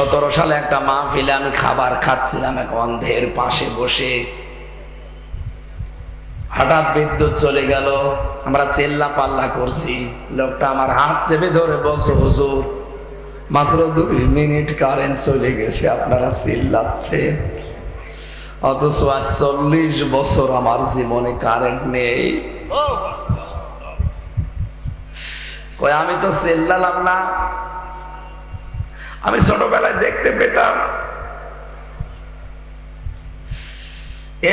সতেরো সালে একটা মাহফিলে আমি খাবার খাচ্ছিলাম এক অন্ধের পাশে বসে। হঠাৎ বিদ্যুৎ চলে গেল, আমরা চেল্লা পাল্লা করছি। লোকটা আমার হাত চেপে ধরে বলছো, হুজুর, মাত্র দুই মিনিট কারেন্ট চলে গেছে, আপনারা চিল্লাচ্ছেন। অথচ চল্লিশ বছর আমার জীবনে কারেন্ট নেই। আমি তো চেল্লালাম না। আমি ছোটবেলায় দেখতে পেতাম।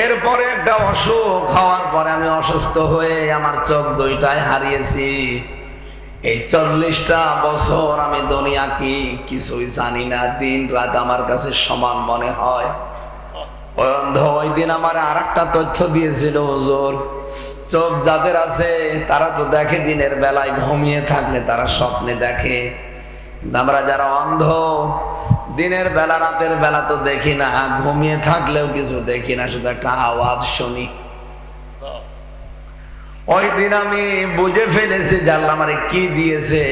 এরপরে একটা অসুখ হওয়ার পরে আমি অসুস্থ হয়ে আমার চোখ দুইটাই হারিয়েছি। এই চল্লিশটা বছর আমি দুনিয়া কি কিছুই জানি না। দিন রাত আমার কাছে সমান মনে হয়। ওই দিন আমার আর তথ্য দিয়েছিল হুজুর। চোখ যাদের আছে, তারা তো দেখে দিনের বেলায় ঘুমিয়ে থাকলে তারা স্বপ্নে দেখে। আমরা যারা অন্ধ, দিনের বেলা, রাতের বেলা তো দেখি না ঘুমিয়ে থাকলেও কিছু দেখি না, শুধু একটা আওয়াজ শুনি। ওই দিন আমি বুঝে ফেলেছি জানলাম আমারে কি দিয়েছে।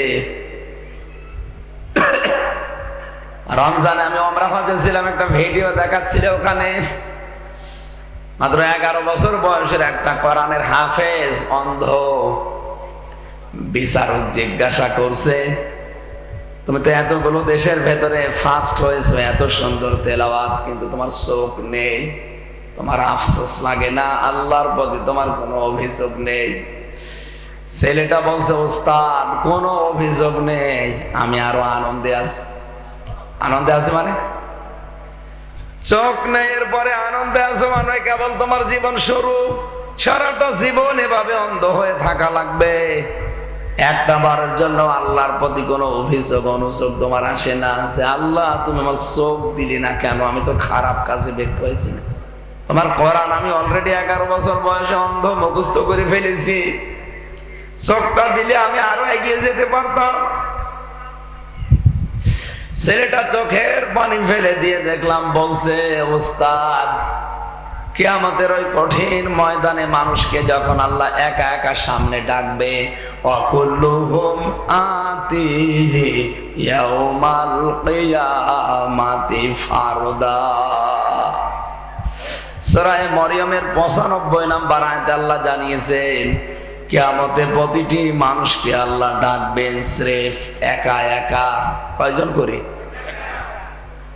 রমজানে আমি অমরা হজে ছিলাম, একটা ভিডিও দেখাচ্ছিল ওখানে। মাত্র এগারো বছর বয়সের একটা কোরআনের হাফেজ, অন্ধ, বিচারক জিজ্ঞাসা করছে তুমি তো এতগুলো দেশের ভেতরে ফার্স্ট হয়েছো, এত সুন্দর তেলাওয়াত, কিন্তু তোমার চোখ নেই, তোমার আফসোস লাগে না, আল্লাহর প্রতি তোমার কোনো অভিযোগ নেই। ছেলেটা বলছে, ওস্তাদ, কোনো অভিযোগ নেই, আমি আরও আনন্দে আছি। আনন্দে আছে মানে? চোখ নেই, এরপরে আনন্দে আছে মানে কেবল তোমার জীবন শুরু। সারাটা জীবন এভাবে অন্ধ হয়ে থাকা লাগবে। একটা বারের জন্য আল্লাহর প্রতি কোনো অভিযোগ, অনুযোগ তোমার আসে না, যে আল্লাহ, তুমি আমার চোখ দিলি না কেন? আমি তো খারাপ কাজে না। তোমার আমি অলরেডি এগারো বছর বয়সে অন্ধ, মুখস্থ করে ফেলেছি। চোখটা দিলে আমি আরও এগিয়ে যেতে পারতাম। ছেলেটা চোখের পানি ফেলে দিয়ে দেখলাম, বলছে, ওস্তাদ কেয়ামতের ওই কঠিন ময়দানে মানুষকে যখন আল্লাহ একা একা সামনে ডাকবে মরিয়মের 95 নাম্বার আয়াতে আল্লাহ জানিয়েছেন, কেয়ামতে প্রতিটি মানুষকে আল্লাহ ডাকবেন স্রেফ একা একা। কয়জন করে?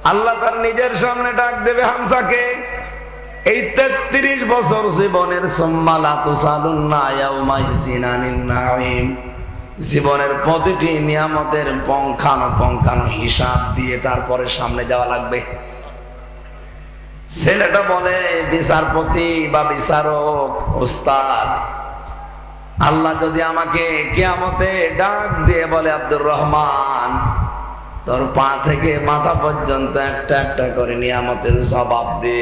আল্লাহ তার নিজের সামনে ডাক দেবে হামসাকে। এই তেত্রিশ বছর জীবনের জীবনের প্রতিটি নিয়ামতের পঙ্খানো পঙ্খানো হিসাব দিয়ে তারপরে সামনে যাওয়া লাগবে। ছেলেটা বলে, বিচারপতি বা বিচারক, ওস্তাদ, আল্লাহ যদি আমাকে কেয়ামতে ডাক দিয়ে বলে, আব্দুর রহমান, তোর পা থেকে মাথা পর্যন্ত একটা একটা করে নিয়ামতের জবাব দে।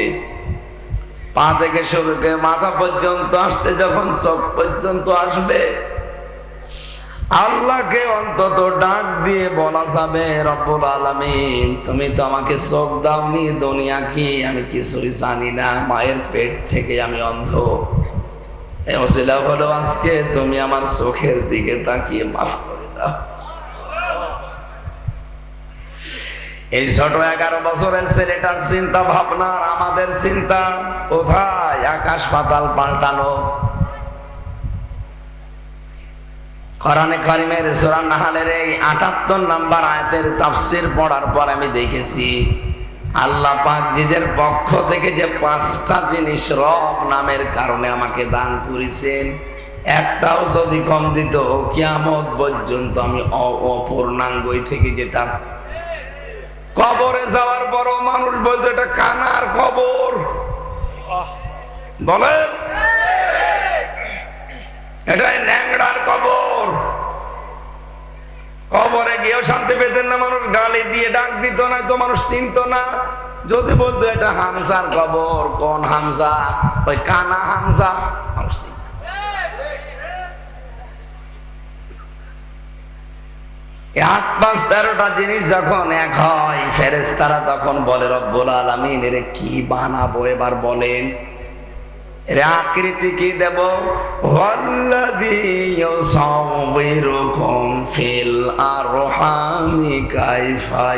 পা থেকে শুরু করে মাথা পর্যন্ত আসতে যখন চোখ পর্যন্ত আসবে, আল্লাহকে অন্তত ডাক দিয়ে বলা যাবে, রব্বুল আলমিন, তুমি তো আমাকে চোখ দাওনি, দুনিয়া কি? আমি কিছুই জানি না, মায়ের পেট থেকে আমি অন্ধ। এই অসিলা হলো আজকে তুমি আমার চোখের দিকে তাকিয়ে মাফ করে দাও। এই ছোট এগারো বছরের ছেলেটার চিন্তা ভাবনা আমাদের চিন্তা, কোথায় আকাশ পাতাল পাল্টানো কোরআনে কারিমের সূরা নাহালের এই 78 নাম্বার আয়াতের তাফসীর পড়ার পর আমি দেখেছি, আল্লাহ পাক নিজের পক্ষ থেকে যে পাঁচটা জিনিস রব নামের কারণে আমাকে দান করেছেন, একটাও যদি কম দিত কিয়ামত পর্যন্ত আমি অপূর্ণাঙ্গই থেকে যেতাম। কবরে যাওয়ার পরও মানুষ বলতো এটা কানার কবর। বলেন? এটাই ন্যাংড়ার কবর। কবরে গিয়েও শান্তি পেতেন না মানুষ গালি দিয়ে ডাক দিত না তো মানুষ চিনত না। যদি বলতো এটা হামসার কবর। কোন হামসা ওই কানা হামসা মানুষ চিনত আট পাঁচ তেরোটা জিনিস যখন এক হয় ফেরেস তারা তখন বলে, রব্বুল আলমিন, এর কি বানাবো এবার বলেন? আকৃতি কি দেব? ফিল আর কাইফা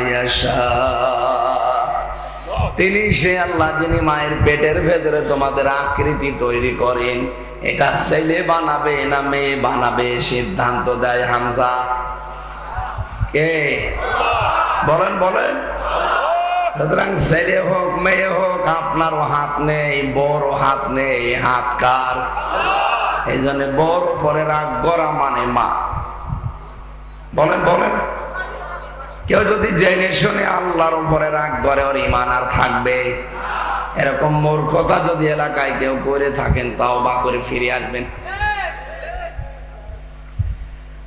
তিনি সে আল্লাহ, যিনি মায়ের পেটের ভেতরে তোমাদের আকৃতি তৈরি করেন। এটা ছেলে বানাবে না মেয়ে বানাবে? সিদ্ধান্ত দেয় হামজা। কে? বলেন বলেন। সুতরাং ছেলে হোক, মেয়ে হোক আপনারও হাত নেই বড় হাত নেই, হাত কার? এই জন্য বড় পরে রাগ করা মানে মা। বলেন বলেন। কেউ যদি জেনে শুনে আল্লাহর উপরে রাগ করে, ওর ইমান আর থাকবে? এরকম মূর্খতা যদি এলাকায় কেউ করে থাকেন, তাও বা করে ফিরে আসবেন।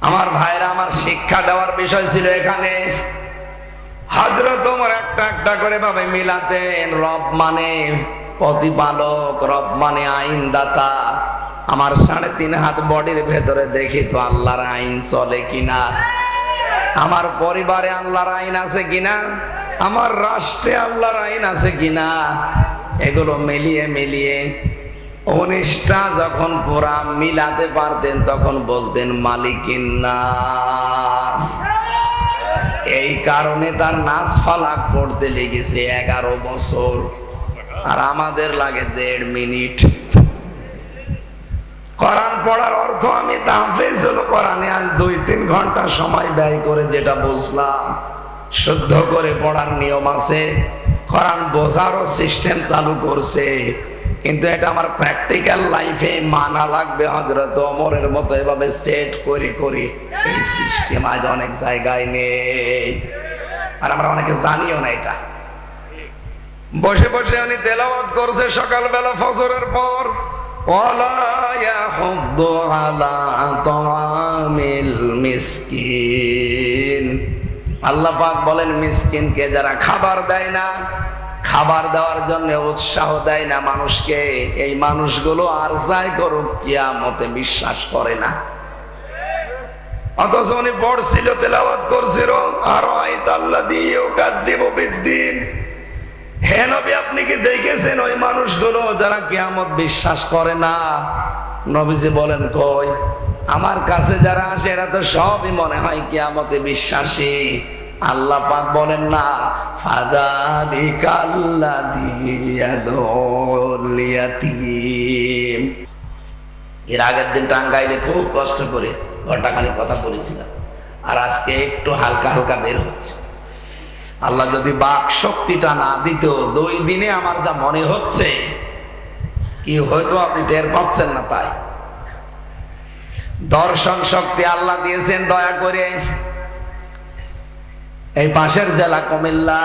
আমার ভাইরা, আমার শিক্ষা দেওয়ার বিষয় ছিল এখানে। হজরত একটা একটা করে ভাবে মিলাতেন, রব মানে প্রতিপালক, রব মানে আইনদাতা। আমার সাড়ে তিন হাত বডির ভেতরে দেখি তো আল্লাহর আইন চলে কিনা। আমার পরিবারে আল্লাহর আইন আছে কিনা? আমার রাষ্ট্রে আল্লাহর আইন আছে কিনা? এগুলো মিলিয়ে মিলিয়ে উনিশটা যখন পুরা মিলাতে পারতেন, তখন বলতেন, মালিকিন নাস। এই কারণে তার নাচ ফালাক পড়তে লেগেছে এগারো বছর। আর আমাদের লাগে দেড় মিনিট। কোরআন পড়ার অর্থ আমি তাহফিজ হলো কোরআনে আজ দুই তিন ঘণ্টা সময় ব্যয় করে যেটা বুঝলাম। শুদ্ধ করে পড়ার নিয়ম আছে। কোরআন বোঝারও সিস্টেম চালু করছে। কিন্তু এটা আমার প্র্যাকটিক্যাল লাইফে মানা লাগবে হজরত অমরের মতো এভাবে সেট করি করি এই সিস্টেম আজ অনেক জায়গায় নেই। আর আমরা অনেকে জানিও না এটা। বসে বসে উনি তেলাওয়াত করছে সকালবেলা ফজরের পর। আল্লাহ পাক বলেন, মিসকিনকে যারা খাবার দেয় না খাবার দেওয়ার জন্য উৎসাহ দেয় না মানুষকে। এই মানুষগুলো আর যাই করুক, কিয়ামতে বিশ্বাস করে না। অথচ উনি পড়ছিল, তেলাওয়াত করছিল আর আল্লাহ আপনি কি দেখেছেন ওই মানুষগুলো যারা কিয়ামত বিশ্বাস করে না? নবীজি বলেন, কই, আমার কাছে যারা আসে, এরা তো সবই মনে হয় কিয়ামতে বিশ্বাসী। আল্লাহ পাক বলেন, না এর আগের দিন টাঙ্গাইলে খুব কষ্ট করে ঘন্টাখানি কথা বলেছিলাম। আর আজকে একটু হালকা হালকা বের হচ্ছে। আল্লাহ যদি বাক শক্তিটা না দিত, দুই দিনে আমার যা মনে হচ্ছে, কি হয়তো আপনি টের পাচ্ছেন না তাই। দর্শন শক্তি আল্লাহ দিয়েছেন, দয়া করে। এই পাশের জেলা কুমিল্লা।